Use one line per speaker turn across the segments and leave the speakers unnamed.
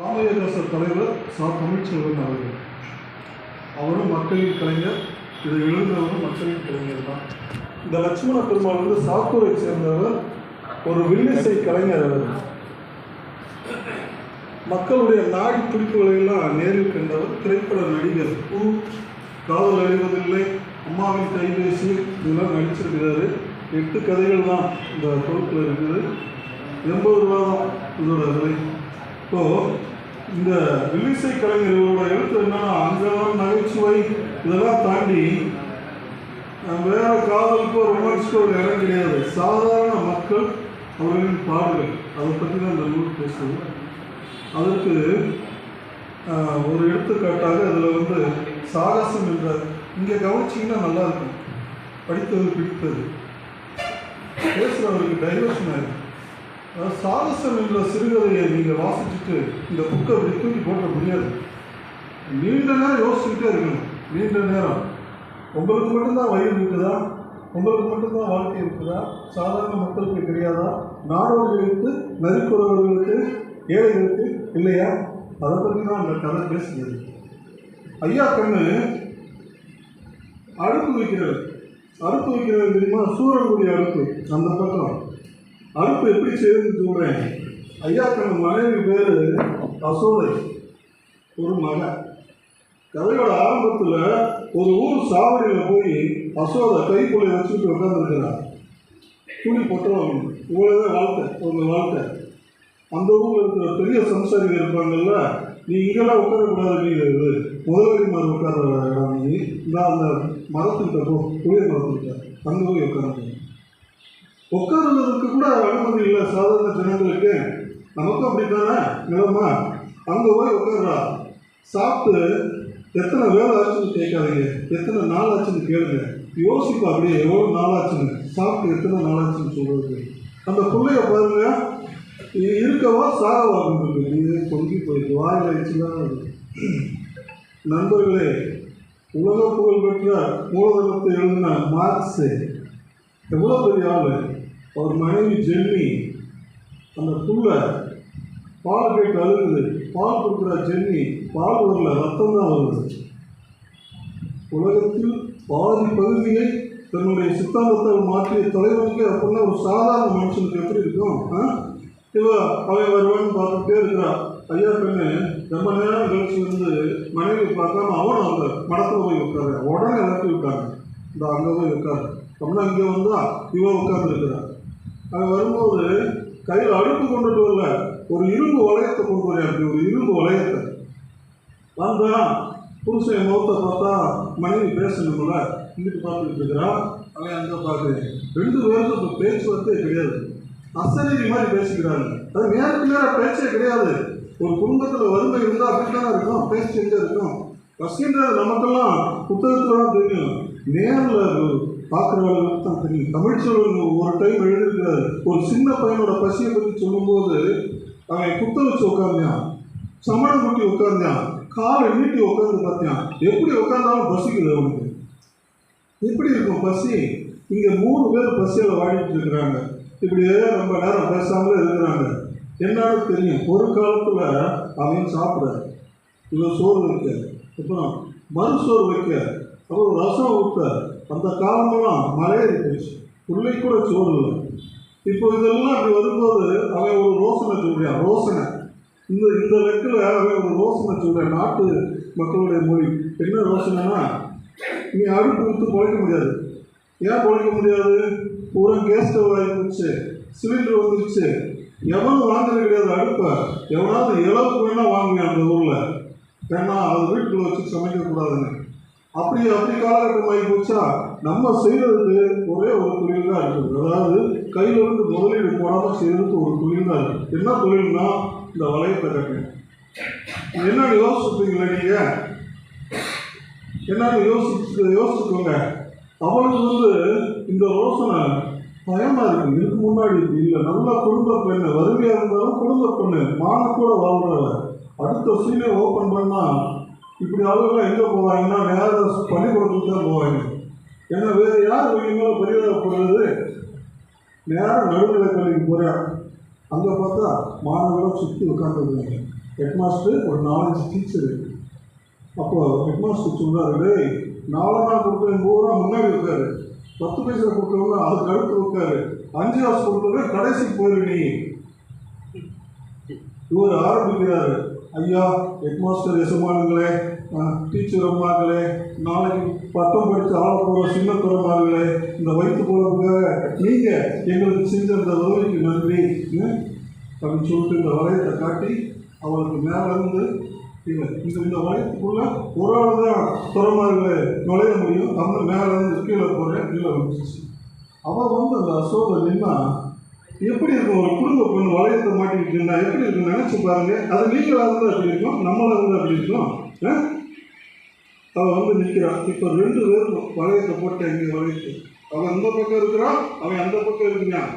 ராமயதாசர் தலைவர் சா. தமிழ்ச்செல்வன் அவர்கள். அவரும் மக்களின் கலைஞர். இதை எழுதுகிறவரும் மக்களின் கலைஞர் தான். இந்த லட்சுமண பெருமாள் வந்து சாத்தூரை சேர்ந்தவர். ஒரு வில்லிசை கலைஞர் அவர். மக்களுடைய நாடி துடிப்புகளை எல்லாம் நேரில் கண்டவர். திரைப்பட நடிகர். பூ காதல் அழிவதில்லை. அம்மாவின் கைபேசி. இதெல்லாம் நடிச்சிருக்கிறாரு. எட்டு கதைகள் தான் இந்த பொருட்கள் இருக்குது. எண்பது ரூபா தான் இதோட விலை. இப்போ இந்த வில்லிசை கலைஞர்களோட எழுத்து என்னன்னா அங்கெல்லாம் நகைச்சுவை இதெல்லாம் தாண்டி வேற காதலுக்கோ ரொமான்ஸ்க்கோ ஒரு இடம் கிடையாது. சாதாரண மக்கள் அவர்களின் பாடல்கள். அதை பற்றி தான் இந்த நூல் பேசுது. அதற்கு ஒரு எடுத்துக்காட்டாக அதில் வந்து சாகசம் என்ற இங்கே கவனிச்சிங்கன்னா நல்லா இருக்கும். படித்தது பிடித்தது. பேசுகிறவருக்கு டைவர்ஷன் ஆயிடும் அதாவது சாகசம் என்ற சிறுகதையை நீங்கள் வாசிச்சுட்டு இந்த புக்கை அப்படி தூக்கி போட்ட முடியாது. நீண்ட நேரம் யோசிச்சுக்கிட்டே இருக்கணும். நீண்ட நேரம். உங்களுக்கு மட்டும்தான் வயிறு இருக்குதா? உங்களுக்கு மட்டும்தான் வாழ்க்கை இருக்குதா? சாதாரண மக்களுக்கு கிடையாதா நாடோடிகளுக்கு நரிக்குறவர்களுக்கு ஏழைகளுக்கு இல்லையா? அதை பற்றி தான் அந்த கதை பேசுகிறது. ஐயா கண்ணு அடுப்பு வைக்கிறது அடுப்பு வைக்கிறது தெரியுமா? சூரன்குடி அடுப்பு அந்த பக்கம். அடுப்பு எப்படி செய்யுதுன்னு சொல்கிறேன் ஐயா தன் மனைவி பேர் அசோதை ஒரு மகன் கதையோட ஆரம்பத்தில் ஒரு ஊர் சாவடியில் போய் அசோதை கைக்குள்ளே வச்சுட்டு உட்காந்துருக்கிறார் துணி பொட்டவன் இவ்வளோதான் வாழ்க்கை உங்கள் வாழ்க்கை. அந்த ஊரில் இருக்கிற பெரிய சம்சாரிகள் இருப்பாங்கல்ல நீ இங்கெல்லாம் உட்காரக்கூடாது அப்படிங்கிறது இது முதலாளி மாதிரி உட்கார இடம் நீ நான் அந்த மரத்துக்கிட்ட போ புளிய மரத்துக்கிட்ட அங்கே போய் உட்காந்து உட்காருவதற்கு கூட அனுமதி இல்லை. சாதாரண ஜனங்களுக்கு. நமக்கும் அப்படித்தானே? நிலமா? அங்கே போய் உட்கார்றா. சாப்பிட்டு எத்தனை வேலை ஆச்சுன்னு கேட்காதீங்க. எத்தனை நாள் ஆச்சுன்னு கேளுங்க. யோசிப்பா அப்படியே எவ்வளோ நாள் ஆச்சுன்னு. சாப்பிட்டு எத்தனை நாள் ஆச்சுன்னு அந்த பிள்ளைய பாருங்க. இருக்கவா சாகவா அப்படின்னு இது பொங்கி போயிருக்கு வாயில் ஆயிடுச்சுதான் நண்பர்களே உலக புகழ் பெற்ற மூலதனத்தை எழுதின மார்க்ஸு எவ்வளோ பெரிய ஆள்? அவர் மனைவி ஜென்னி அந்த புள்ள பால் கேட்டு அழுகுது. பால் கொடுக்குற ஜென்னி பால் வரல ரத்தம் தான் வருது. உலகத்தில் பாதி பகுதியை தன்னுடைய சித்தாந்தத்தை மாற்றிய தலைவனுக்கு அப்படின்னா ஒரு சாதாரண மனுஷனுக்கு எப்படி இருக்கும் ஆ? இவ அவன் வருவான்னு பார்த்துட்டே இருக்கிறா. ஐயா பெண்ணு ரொம்ப நேரம் கழிச்சு வந்து மனைவி பார்க்காம அவனும் அந்த மடத்தில் போய் உட்காரு உடனே இறக்கி விட்டாங்க. இந்த அங்கே போய் உட்காரு. அப்படின்னா இங்கே வந்தா இவன் உட்காந்துருக்கிறான் அது வரும்போது கையில் அடுப்பு கொண்டுட்டு வரல. ஒரு இரும்பு வளையத்தை கொண்டு வரேன் அப்படி ஒரு இரும்பு வளையத்தை. வந்தான் புருஷன் முகத்தை பார்த்தா மனைவி பேசணும்ல இங்கிட்டு பார்த்துட்டு இருக்கிறான் அவன் அங்கே பார்க்குறேன் ரெண்டு பேருக்கும் இப்போ பேச்சுவார்த்தையே கிடையாது. அசரீரி மாதிரி பேசிக்கிறாங்க. அது நேருக்கு நேரம் பேச்சே கிடையாது. ஒரு குடும்பத்தில் வறுமை இருந்தால் அப்படித்தானே இருக்கும் பேச்சு செஞ்சா இருக்கும். பசின்றது நமக்கெல்லாம் புத்தகத்தில் தான் தெரியும். நேரில் பார்க்குறவங்களுக்கு தான் தெரியும். தமிழ்ச்சொல்வன் ஒரு டைம் எழுதி ஒரு சின்ன பையனோட பசியை பற்றி சொல்லும்போது அவன் குத்த வச்சு உட்காந்தான் சமணம் குட்டி உட்காந்தான் காலை நீட்டி உட்காந்து பார்த்தான். எப்படி உட்காந்தாலும் பசிக்குது அவனுக்கு. எப்படி இருக்கும் பசி? இங்கே மூணு பேர் பசியில் வாடிட்டு இருக்கிறாங்க. இப்படியே ரொம்ப நேரம் பேசாமலே இருக்கிறாங்க. என்னன்னு தெரியும். ஒரு காலத்தில் அவன் சாப்பிட. இவன் சோறு வைக்க. அப்புறம் மறுசோறு வைக்க. அப்புறம் ரசம் ஊற்ற அந்த காலமெல்லாம் மலையேறி போச்சு. உள்ளே கூட சோறு இல்லை. இப்போ இதெல்லாம் அப்படி வரும்போது அவன் ஒரு ரோசனை சொல்கிறான் ரோசனை. இந்த இந்த லெக்கில் அவன் ஒரு ரோசனை சொல்கிறான் நாட்டு மக்களுடைய மொழி. என்ன ரோசனைனா நீ அடுப்பு விட்டு பொழைக்க முடியாது. ஏன் பொழைக்க முடியாது? பூரா கேஸ் ஸ்டவ் ஆகிருந்துச்சு சிலிண்டர் வந்துருச்சு. எவனும் வாங்குறது கிடையாது அடுப்பை. எவனாவது இளவுக்கு வேணால் வாங்குவேன் அந்த ஊரில். ஏன்னா அது வீட்டுக்குள்ளே வச்சு சமைக்கக்கூடாதுன்னு. அப்படி அப்படி காலகட்டம் ஆகி போச்சா நம்ம செய்கிறதுக்கு ஒரே ஒரு தொழில் தான் இருக்குது. அதாவது கையில் இருந்து முதலீடு போடாமல் செய்கிறதுக்கு ஒரு தொழில் தான் இருக்குது. என்ன தொழில்னா இந்த வளையத்தை கட்டு என்ன யோசிச்சுப்பீங்களா நீங்கள் என்னன்னு யோசிச்சு யோசிச்சுக்கோங்க. அவளுக்கு வந்து இந்த ரோசனை பயமா இருக்கு. இதுக்கு முன்னாடி இல்லை. நல்ல குடும்ப பெண்ணு வறுமையாக இருந்தாலும் குடும்ப பெண்ணு. மான கூட வாழ்றவ அடுத்த சீனை ஓப்பன் பண்ணால் இப்படி ஆளுங்களாம் எங்கே போவாங்கன்னா வேறு பள்ளிக்கூடத்துக்கு தான் போவாங்க. ஏன்னா வேறு யார் இவங்க பரிதாபப்படுறது நேரம் நடுநிலை கல்விக்கு போகிறேன் அங்கே பார்த்தா மாணவர்களும் சுற்றி உட்காந்துருக்காங்க ஹெட்மாஸ்டர் ஒரு நாலஞ்சு டீச்சரு. அப்போ ஹெட்மாஸ்டர் சொன்னார் நாலு டேய் நாலனா கொடுக்குறேன் பூரா முன்னாடி இருக்காரு பத்து பைசா கொடுக்குறவங்க அதுக்கு அடுத்து உட்காரு அஞ்சு காசு கொடுக்குறவங்க கடைசி போயிரு நீ. இவர் ஆரம்பிக்கிறாரு. ஐயா ஹெட்மாஸ்டர் யசமானங்களே டீச்சர் அம்மாக்களே நாளைக்கு பட்டம் படித்து ஆள போகிற சின்ன துறமார்களே இந்த வயிற்று போகிறதுக்காக நீங்கள் எங்களுக்கு செஞ்ச அந்த உதவிக்கு நன்றி அப்படின்னு சொல்லிட்டு இந்த வளையத்தை காட்டி அவளுக்கு மேலே இருந்து இல்லை இந்த இந்த வளையத்துக்குள்ள ஒரு ஆள் தான் துறமார்களே நுழைய முடியும். அந்த மேலே இருந்து கீழே போகிறேன் கீழே வந்துச்சு அவள் வந்து அந்த அசோக நின்னா எப்படி இருக்கும்? ஒரு குடும்ப பெண் வளையத்தை மாட்டிக்கிட்டு எப்படி இருக்கும் நினைச்சு பாருங்க. அது நீங்களாக இருந்தால் அப்படி இருக்கும்? நம்மளாக இருந்தால் அப்படி இருக்கும்? அவள் வந்து நிற்கிறான் இப்போ ரெண்டு பேரும் வளையத்தை போட்டு எங்கே வளையத்து? அவன் அந்த பக்கம் இருக்கிறான் அவன் அந்த பக்கம் இருக்கிறான்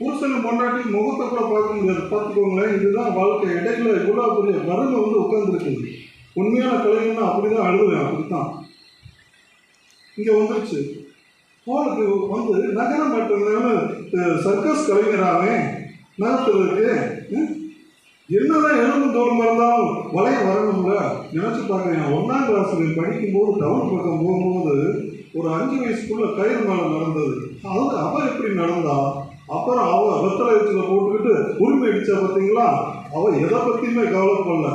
புருஷனை கொண்டாட்டி முகத்தை கூட பார்க்க முடியாது. பார்த்துக்கோங்களேன் இதுதான் வாழ்க்கை. இடையில இவ்வளோ பெரிய வறுமை வந்து உட்காந்துருக்குது உண்மையான கலைஞன்னா அப்படிதான் அப்படி அப்படித்தான். இங்கே வந்துருச்சு. போனது வந்து நகரம் மட்டும் சர்க்கஸ் கலைஞராவே நகர்த்துறதுக்கு ம்? என்னதான் எலும்பு தோல் இருந்தாலும் வளைய வரணும்ல? நினைச்சு பார்க்குறேன் ஒன்றாம் கிளாஸில் படிக்கும்போது டவுன் பக்கம் போகும்போது ஒரு அஞ்சு வயசுக்குள்ள கயிறு மேலே நடந்தது. அது அவள் எப்படி நடந்தா? அப்புறம் அவள் வெத்தலை வச்சில் போட்டுக்கிட்டு உரிமை அடித்தா பார்த்தீங்களா அவள் எதை பற்றியுமே கவலைப்படல.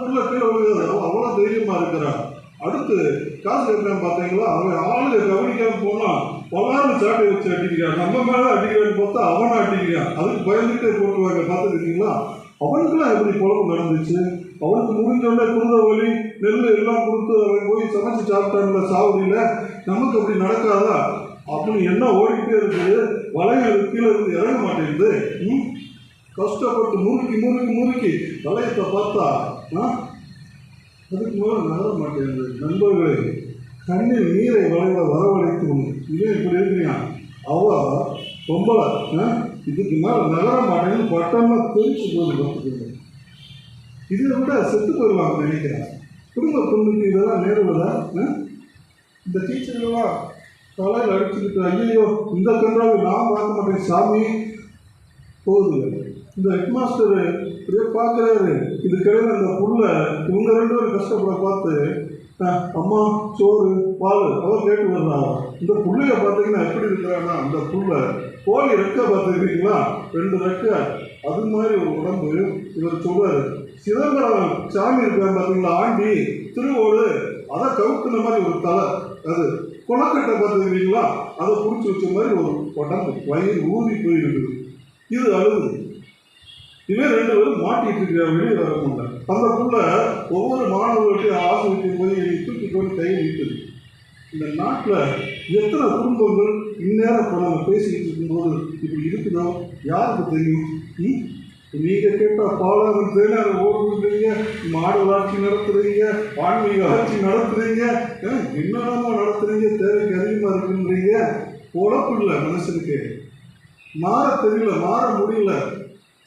பிள்ளை கீழே விழுகாது. அவள் அவ்வளோ தைரியமாக இருக்கிறாள் அடுத்து காசு கேட்குறான் பார்த்தீங்களா? அவன் ஆளுங்க கவனிக்காம போனா பல்லாறு சாட்டை வச்சு அடிக்கிறான். நம்ம மேல அடிக்கிறான்னு பார்த்தா அவனை அடிக்கிறான். அதுக்கு பயந்துட்டே போட்டுருவாங்க. பார்த்துருக்கீங்களா அவனுக்குலாம் எப்படி குழம்பு நடந்துச்சு? அவனுக்கு முடிஞ்சோடனே குருத வலி நெல் எல்லாம் கொடுத்து அவன் போய் சமைச்சு சாப்பிட்டான்ல சாவடியில. நமக்கு அப்படி நடக்காதா? அப்படின்னு என்ன ஓடிக்கிட்டே இருக்குது. வலைகள் கீழே இருந்து இறங்க மாட்டேங்குது. ம்? கஷ்டப்பட்டு முறுக்கி முறுக்கி முறுக்கி வளையத்தை பார்த்தா ஆ? அதுக்கு மேலே நகர மாட்டேங்குது நண்பர்களே கண்ணில் நீரை வளைவ வரவழைக்கும் இவன் இப்படி இருக்கிறான் அவ பொம்பளை. ஆ? இதுக்கு மேலே நகர மாட்டேன்னு பட்டமாக தெரிச்சு போகுது பார்த்துக்கிறது இதை விட செத்து போயிடுவாங்க நினைக்கிறேன். குடும்ப பொண்ணுக்கு இதெல்லாம் நேருவதா ஆ? இந்த டீச்சர்கள்லாம் தலையில் அடிச்சுக்கிட்டு ஐயோ இந்த கன்றாவை நான் பார்க்க மாட்டேன் சாமி. போகுது இந்த ஹெட்மாஸ்டர் இப்படியே பார்க்குறாரு. இதுக்கிடையில் அந்த புள்ள இவங்க ரெண்டு பேரும் கஷ்டப்பட பார்த்து அம்மா சோறு பால் அவர் கேட்டு வர்றா இந்த புள்ளைய பார்த்தீங்கன்னா எப்படி இருக்கிறான்னா அந்த புள்ள கோழி ரெக்க பார்த்துருக்கீங்களா? ரெண்டு ரெக்க. அது மாதிரி ஒரு உடம்பு. இவர் சொல்றாரு சிதம்பரம் சாமி இருக்காங்க பார்த்தீங்களா ஆண்டி? திருவோடு அதை கவுத்துன மாதிரி ஒரு தலை. அது குளக்கட்டை பார்த்துருக்கீங்களா? அதை பிடிச்சி வச்ச மாதிரி ஒரு உடம்பு. வயிறு ஊறி போயிருக்குது. இது அழுது. இவன் ரெண்டு பேரும் மாட்டிட்டு இருக்கிற வர முடியல அந்த புள்ள ஒவ்வொரு மாணவர்களையும் ஆசிரியர் போய் தூக்கி கொண்டு கையில் நிற்குது இந்த நாட்டில் எத்தனை குடும்பங்கள் இந்நேரம் இப்போ நம்ம பேசிக்கிட்டு இருக்கும்போது இப்படி இருக்குதோ? யாருக்கு தெரியும்? நீங்கள் கேட்டால் கேட்டா பாலாளர் தேனார் ஓடுறீங்க மாடு ஆட்சி நடத்துறீங்க ஆன்மீக ஆட்சி நடத்துறீங்க என்னென்னமோ நடத்துறீங்க தேவைக்கு அதிகமாக இருக்குன்றீங்க. பொழப்பு இல்லை மனுஷனுக்கு. மாற தெரியல மாற முடியல.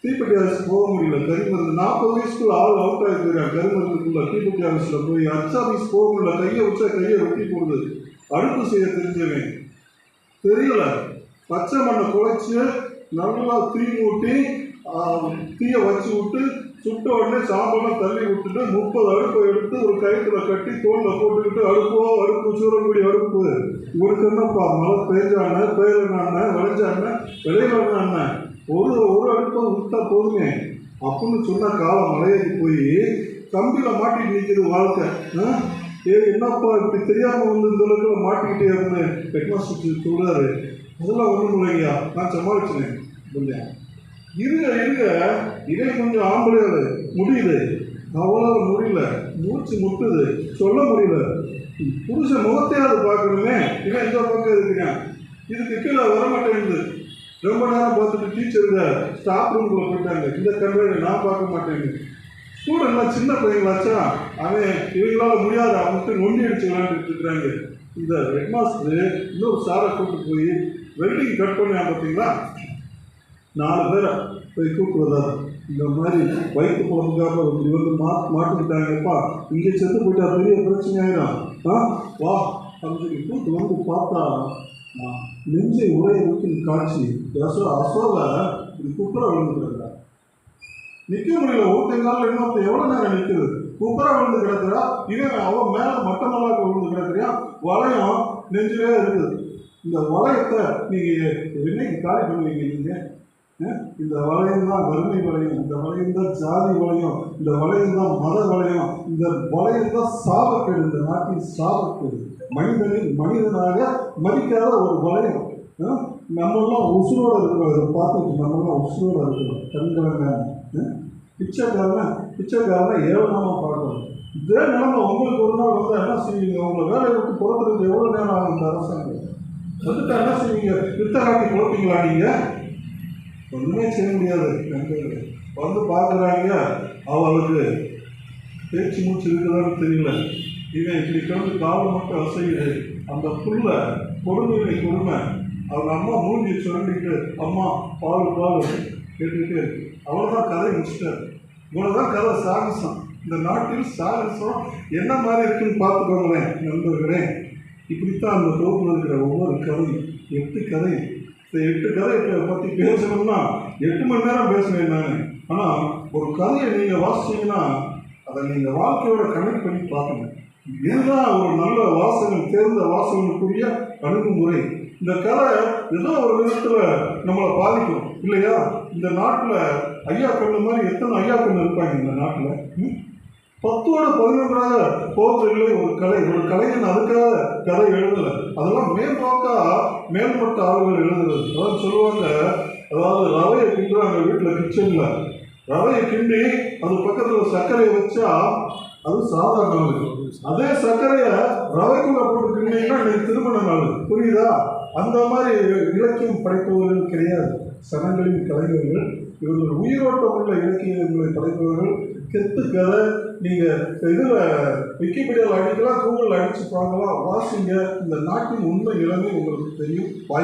தீப்பெட்டி அரசு போக முடியல. கரிமருந்து நாற்பது வயசுக்குள்ள ஆள் அவுட் ஆகி போயிடறான் கரிமருந்துக்குள்ள தீப்பெட்டி அரசுல போய் அச்சு ஆஃபீஸ் போக முடியல. கையை வச்சா கையை வெட்டி போடுது. அடுப்பு செய்ய தெரிஞ்சவன். தெரியல. பச்சை மண்ணை குழைச்சி நல்லா தீ மூட்டி தீயை வச்சு விட்டு சுட்ட உடனே சாம்பலாம் தள்ளி விட்டுட்டு முப்பது அடுப்பை எடுத்து ஒரு கயிற்றுல கட்டி தோலில் போட்டுக்கிட்டு அடுப்போ அடுப்பு சூறங்குடி அடுப்பு. இவனுக்கு என்னப்பா? மழை பெய்ஞ்சான பெயர்னான விளைஞ்சான விளையாடுனான ஒரு ஒரு அடுப்பை விட்டா போதுங்க அப்படின்னு சொன்ன காலம் மலையேறி போய் தம்பியில் மாட்டிட்டு நிற்கிது வாழ்க்கை. ஆ? ஏ என்னப்பா இப்படி தெரியாமல் வந்து இந்த அளவுக்கு மாட்டிக்கிட்டே அப்படின்னு ஹெட்மாஸ்டர் சொல்கிறாரு அதெல்லாம் ஒன்றும் இல்லைங்கய்யா நான் சமாளிச்சேன் கொஞ்சம் இருங்க இருங்க. இதே கொஞ்சம் ஆம்பளையாரு முடியுது. அவளால முடியல. மூச்சு முட்டுது. சொல்ல முடியல. புருஷன் முகத்தையாவது பார்க்கணுமே. இவன் இந்த பக்கம் இருக்குங்க? இதுக்கு கீழே வரமாட்டேங்குது. ரொம்ப நேரம் பார்த்துட்டு டீச்சருங்க ஸ்டாஃப் ரூம்குள்ள போயிட்டாங்க. இந்த கண்ட்ரோல் நான் பார்க்க மாட்டேன்னு. ஸ்டூடெண்ட்லாம் சின்ன பையங்களாச்சா அவன் இவங்களால முடியாது அவன்கிட்ட நொண்டி அடிச்சு விளையாண்டுட்டு இருக்கிறாங்க. இந்த ஹெட்மாஸ்டர் இன்னொரு சாரை கூப்பிட்டு போய் வெல்டிங் கட் பண்ணா பார்த்தீங்களா நாலு பேரை போய் கூப்பிடுறதா இந்த மாதிரி வயிற்று குழம்புக்காக இவங்க வந்து மா மாட்டிக்கிட்டாங்கப்பா. இங்கே செத்து போயிட்டா பெரிய பிரச்சனை ஆயிடும் ஆ? வா அப்படின்னு சொல்லி கூப்பிட்டு வந்து பார்த்தா நெஞ்சை உரைய வைக்கும் காட்சி. அசோ அசோல இது குப்புற விழுந்துருக்கா நிற்க முடியல ஒருத்தங்கால இன்னொருத்த எவ்வளோ நேரம் நிக்குது குப்பரா விழுந்து கிடக்குறா இவன் அவன் மேலே மட்டமல்லாக விழுந்து கிடக்குறியா? வளையம் நெஞ்சிலே இருக்குது. இந்த வளையத்தை நீங்கள் என்னைக்கு காலி பண்ணுவீங்க நீங்கள் இந்த வளையம் தான் வறுமை வளையம் இந்த வளையம் தான் ஜாதி வளையம் இந்த வளையம் தான் மத வளையம் இந்த வளையம் தான் சாபக்கேடு இந்த நாட்டின் சாபக்கேடு. மனிதனில் மனிதனாக மதிக்காத ஒரு வளையம். அஹ்? நம்மெல்லாம் உசுரோட இருக்கிறோம் இதை பார்த்துட்டு நம்மெல்லாம் உசுரோட இருக்கிறோம் கண்கலங்க. பிச்சைக்காரன் பிச்சைக்காரனை ஏவலமாக பார்க்கணும். இதே நிலைமை உங்களுக்கு ஒரு நாள் வந்தால் என்ன செய்வீங்க? உங்களை வேலையை விட்டு புறத்துறது எவ்வளோ நேரம் ஆகும் இந்த அரசாங்கம்? வந்துட்டு என்ன செய்வீங்க? யுத்த காட்டி குழப்பீங்களா நீங்கள் ஒன்றுமே செய்ய முடியாது நண்பர்கள். வந்து பார்க்குறாங்க அவளுக்கு பேச்சு மூச்சு இருக்குதான்னு தெரியல. இவன் இப்படி கிடந்து காலம் மட்டும் அசையுது. அந்த புல்ல கொடுமையை கொடுமை. அவங்க அம்மா மூஞ்சி சுரண்டிட்டு அம்மா பால் பால் கேட்டுக்கிட்டே இருக்கு அவ்வளோதான் கதை முடிச்சிட்டார். இவ்வளோதான் கதை சாகசம். இந்த நாட்டில் சாகசம் என்ன மாதிரி இருக்குன்னு பார்த்துக்கோங்களேன் நண்பர்களே. இப்படித்தான் அந்த தொகுப்பில் இருக்கிற ஒவ்வொரு கதையும் எட்டு கதை இந்த எட்டு கதை பற்றி பேசணும்னா எட்டு மணி நேரம் பேசுவேன் நான். ஆனால் ஒரு கதையை நீங்கள் வாசிச்சீங்கன்னா அதை நீங்கள் வாழ்க்கையோட கனெக்ட் பண்ணி பார்க்கணும். இதுதான் ஒரு நல்ல வாசகன் தேர்ந்த வாசகனுக்குரிய அணுகுமுறை. இந்த கதை ஏதோ ஒரு விதத்தில் நம்மளை பாதிக்கும் இல்லையா? இந்த நாட்டில் ஐயா கண்ணு மாதிரி எத்தனை ஐயா கண்ணு இருப்பாங்க இந்த நாட்டில்? பத்தோட பதினொன்றாக போவதில்லை ஒரு கலை ஒரு கலைஞன் அதுக்காக கதை எழுதலை. அதெல்லாம் மேம்போக்கா மேம்பட்ட ஆளுகள் எழுதுறது. அதாவது சொல்லுவாங்க அதாவது ரவையை கிண்டுறாங்க வீட்டில் கிச்சனில் ரவையை கிண்டி அது பக்கத்தில் சர்க்கரையை வச்சா அது சாதாரண நாள் அதே சர்க்கரையை ரவைக்குள்ள போட்டு கிண்டிங்கன்னா இன்னைக்கு திருமண நாள். புரியுதா? அந்த மாதிரி இலக்கியம் படைப்பவர்கள் கிடையாது. சனங்களின் கலைஞர்கள் இவர்கள் உயிரோட்டம் உள்ள இலக்கியங்களை படைப்பவர்கள் கெத்து கதை நீங்கள் இதில் விக்கிபீடியாவில் அடிக்கலாம் கூகுளில் அடித்து பார்க்கலாம் வாசிங்க. இந்த நாட்டின் உண்மை நிலைமை உங்களுக்கு தெரியும். வாய்ப்பு